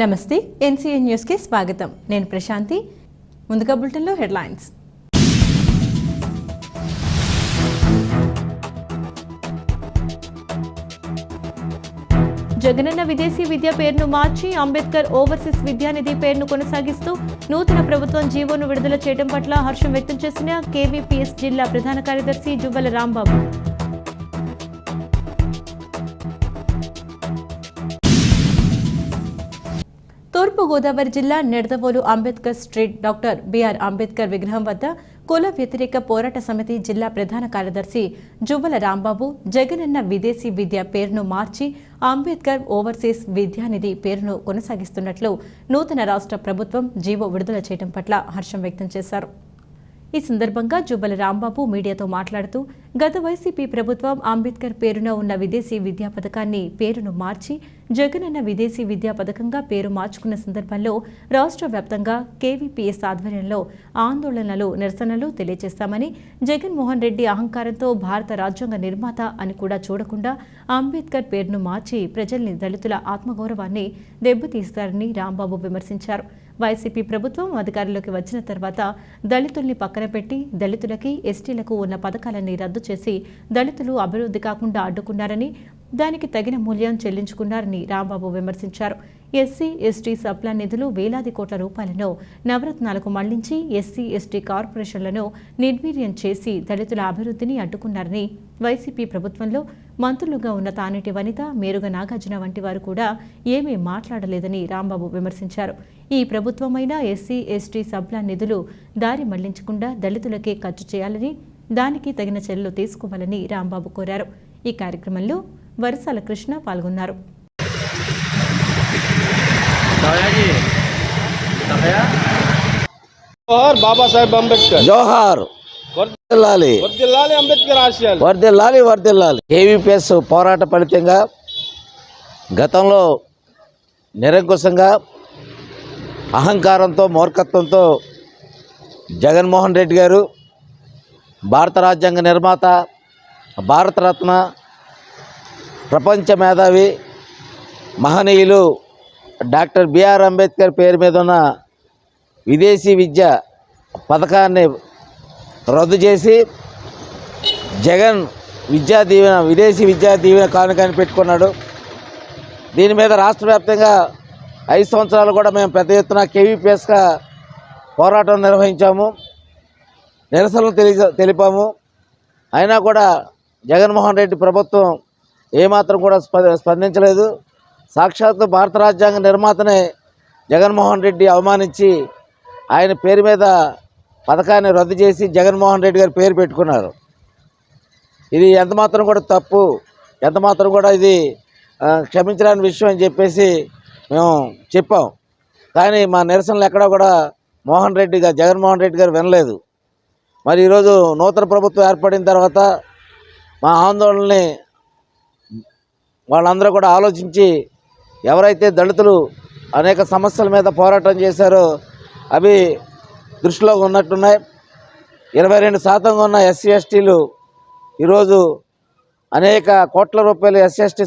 నమస్తే ఎన్సీఎన్ న్యూస్కి స్వాగతం. నేను ప్రశాంతి. ముందుగా బులెటిన్లో హెడ్లైన్స్. జగనన్న విదేశీ విద్య పేరును మార్చి అంబేద్కర్ ఓవర్సీస్ విద్యానిధి పేరును కొనసాగిస్తూ నూతన ప్రభుత్వం జీవోను విడుదల చేయడం పట్ల హర్షం వ్యక్తం చేసిన కేవీపీఎస్ జిల్లా ప్రధాన కార్యదర్శి జువ్వల రాంబాబు. తూర్పుగోదావరి జిల్లా Nidadavolu Ambedkar street doctor B R Ambedkar విగ్రహం వద్ద కుల వ్యతిరేక పోరాట సమితి జిల్లా ప్రధాన కార్యదర్శి జువ్వల రాంబాబు జగనన్న విదేశీ విద్య పేరును మార్చి అంబేద్కర్ ఓవర్సీస్ విద్యానిధి పేరును కొనసాగిస్తున్నట్లు నూతన రాష్ట్ర ప్రభుత్వం జీవో విడుదల చేయడం పట్ల హర్షం వ్యక్తం చేశారు. ఈ సందర్భంగా జుబ్బల రాంబాబు మీడియాతో మాట్లాడుతూ గత వైసీపీ ప్రభుత్వం అంబేద్కర్ పేరున ఉన్న విదేశీ విద్యా పథకాన్ని పేరును మార్చి జగనన్న విదేశీ విద్యా పథకంగా పేరు మార్చుకున్న సందర్భంలో రాష్ట్ర వ్యాప్తంగా కేవీపీఎస్ ఆధ్వర్యంలో ఆందోళనలు నిరసనలు తెలియజేస్తామని జగన్మోహన్ రెడ్డి అహంకారంతో భారత రాజ్యాంగ నిర్మాత అని కూడా చూడకుండా అంబేద్కర్ పేరును మార్చి ప్రజల్ని దళితుల ఆత్మగౌరవాన్ని దెబ్బతీస్తారని రాంబాబు విమర్శించారు. వైసీపీ ప్రభుత్వం అధికారంలోకి వచ్చిన తర్వాత దళితుల్ని పక్కన పెట్టి దళితులకి ఎస్టీలకు ఉన్న పథకాలన్నీ రద్దు చేసి దళితులు అభివృద్ధి కాకుండా అడ్డుకున్నారని దానికి తగిన మూల్యం చెల్లించుకున్నారని రాంబాబు విమర్శించారు. ఎస్సీ ఎస్టీ సప్లా నిధులు వేలాది కోట్ల రూపాయలను నవరత్నాలకు మళ్ళించి ఎస్సీ ఎస్టీ కార్పొరేషన్లను నిర్వీర్యం చేసి దళితుల అభివృద్ధిని అడ్డుకున్నారని వైసీపీ ప్రభుత్వంలో మంత్రులుగా ఉన్న తానేటి వనిత మేరుగ నాగార్జున వంటి వారు కూడా ఏమీ మాట్లాడలేదని రాంబాబు విమర్శించారు. ఈ ప్రభుత్వమైన ఎస్సీ ఎస్టీ సబ్లా నిధులు దారి మళ్ళించకుండా దళితులకే ఖర్చు చేయాలని దానికి తగిన చర్యలు తీసుకోవాలని రాంబాబు కోరారు. ఈ కార్యక్రమంలో వరసాల కృష్ణ పాల్గొన్నారు. జోహార్ బాబాసాహెబ్ అంబేద్కర్. జోహార్. వర్దిల్లాలి. వర్దిల్లాలి అంబేద్కర్ ఆశయాలు. వర్దిల్లాలి వర్దిల్లాలి. కేవీపీఎస్ పోరాట ఫలితంగా గతంలో నిరంకుశంగా అహంకారంతో మూర్ఖత్వంతో జగన్మోహన్ రెడ్డి గారు భారత రాజ్యాంగ నిర్మాత భారతరత్న ప్రపంచ మేధావి మహనీయులు డాక్టర్ బిఆర్ అంబేద్కర్ పేరు మీద ఉన్న విదేశీ విద్య పథకాన్ని రద్దు చేసి జగన్ విద్యా దీవెన విదేశీ విద్యా దీవెన కానుకని పెట్టుకున్నాడు. దీని మీద రాష్ట్ర వ్యాప్తంగా ఐదు సంవత్సరాలు కూడా మేము పెద్ద ఎత్తున కేవీపీఎస్గా పోరాటం నిర్వహించాము. నిరసనలు తెలి తెలిపాము. అయినా కూడా జగన్మోహన్ రెడ్డి ప్రభుత్వం ఏమాత్రం కూడా స్ప స్పందించలేదు. సాక్షాత్తు భారత రాజ్యాంగ నిర్మాతనే జగన్మోహన్ రెడ్డి అవమానించి ఆయన పేరు మీద పథకాన్ని రద్దు చేసి జగన్మోహన్ రెడ్డి గారి పేరు పెట్టుకున్నారు. ఇది ఎంతమాత్రం కూడా తప్పు ఎంతమాత్రం కూడా ఇది క్షమించడానికి క్షమించరాని విషయం అని చెప్పేసి మేము చెప్పాం. కానీ మా నిరసనలు ఎక్కడా కూడా మోహన్ రెడ్డి గారు జగన్మోహన్ రెడ్డి గారు వినలేదు. మరి ఈరోజు నూతన ప్రభుత్వం ఏర్పడిన తర్వాత మా ఆందోళనని వాళ్ళందరూ కూడా ఆలోచించి ఎవరైతే దళితులు అనేక సమస్యల మీద పోరాటం చేశారో అవి దృష్టిలో ఉన్నట్టున్నాయి. ఇరవై రెండు శాతంగా ఉన్న ఎస్సీ ఎస్టీలు ఈరోజు అనేక కోట్ల రూపాయల ఎస్సీ ఎస్టీ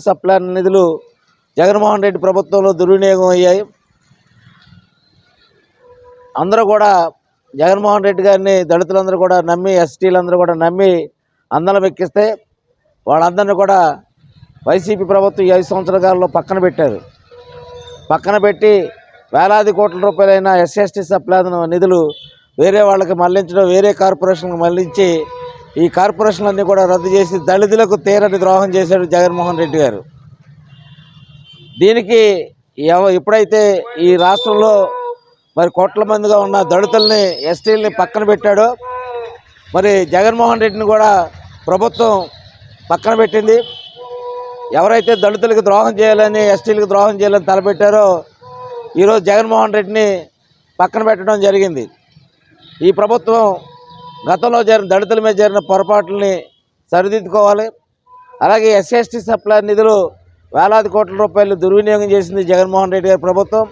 నిధులు జగన్మోహన్ రెడ్డి ప్రభుత్వంలో దుర్వినియోగం అయ్యాయి. అందరూ కూడా జగన్మోహన్ రెడ్డి గారిని దళితులందరూ కూడా నమ్మి ఎస్టీలందరూ కూడా నమ్మి అందరం ఎక్కిస్తే వాళ్ళందరినీ కూడా వైసీపీ ప్రభుత్వం ఈ ఐదు సంవత్సరాల కాలంలో పక్కన పెట్టారు. పక్కన పెట్టి వేలాది కోట్ల రూపాయలైన ఎస్ఎస్టీ సప్లై నిధులు వేరే వాళ్ళకి మళ్ళించడం వేరే కార్పొరేషన్కి మళ్ళించి ఈ కార్పొరేషన్లన్నీ కూడా రద్దు చేసి దళితులకు తీరని ద్రోహం చేశాడు జగన్మోహన్ రెడ్డి గారు. దీనికి ఎవ- ఎప్పుడైతే ఈ రాష్ట్రంలో మరి కోట్ల మందిగా ఉన్న దళితుల్ని ఎస్టీలని పక్కన పెట్టాడో మరి జగన్మోహన్ రెడ్డిని కూడా ప్రభుత్వం పక్కన పెట్టింది. ఎవరైతే దళితులకు ద్రోహం చేయాలని ఎస్టీలకు ద్రోహం చేయాలని తలపెట్టారో ఈరోజు జగన్మోహన్ రెడ్డిని పక్కన పెట్టడం జరిగింది. ఈ ప్రభుత్వం గతంలో జరిగిన దళితుల మీద జరిగిన పొరపాట్లని సరిదిద్దుకోవాలి. అలాగే ఎస్ఎస్టీ సప్లై నిధులు వేలాది కోట్ల రూపాయలు దుర్వినియోగం చేసింది జగన్మోహన్ రెడ్డి గారి ప్రభుత్వం.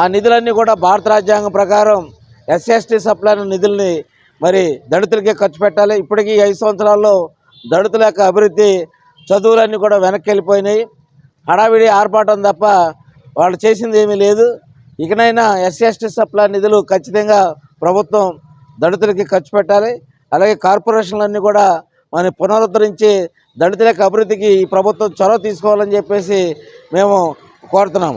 ఆ నిధులన్నీ కూడా భారత రాజ్యాంగం ప్రకారం ఎస్ఎస్టీ సప్లై నిధుల్ని మరి దళితులకే ఖర్చు పెట్టాలి. ఇప్పటికీ ఐదు సంవత్సరాల్లో దళితుల యొక్క అభివృద్ధి చదువులన్నీ కూడా వెనక్కి వెళ్ళిపోయినాయి హడావిడి ఆర్పాటం తప్ప వాళ్ళు చేసింది ఏమీ లేదు. ఇకనైనా ఎస్సీ ఎస్టీ సప్లా నిధులు ఖచ్చితంగా ప్రభుత్వం దళితులకి ఖర్చు పెట్టాలి. అలాగే కార్పొరేషన్లన్నీ కూడా మన పునరుద్ధరించి దళితుల యొక్క అభివృద్ధికి ఈ ప్రభుత్వం చొరవ తీసుకోవాలని చెప్పేసి మేము కోరుతున్నాము.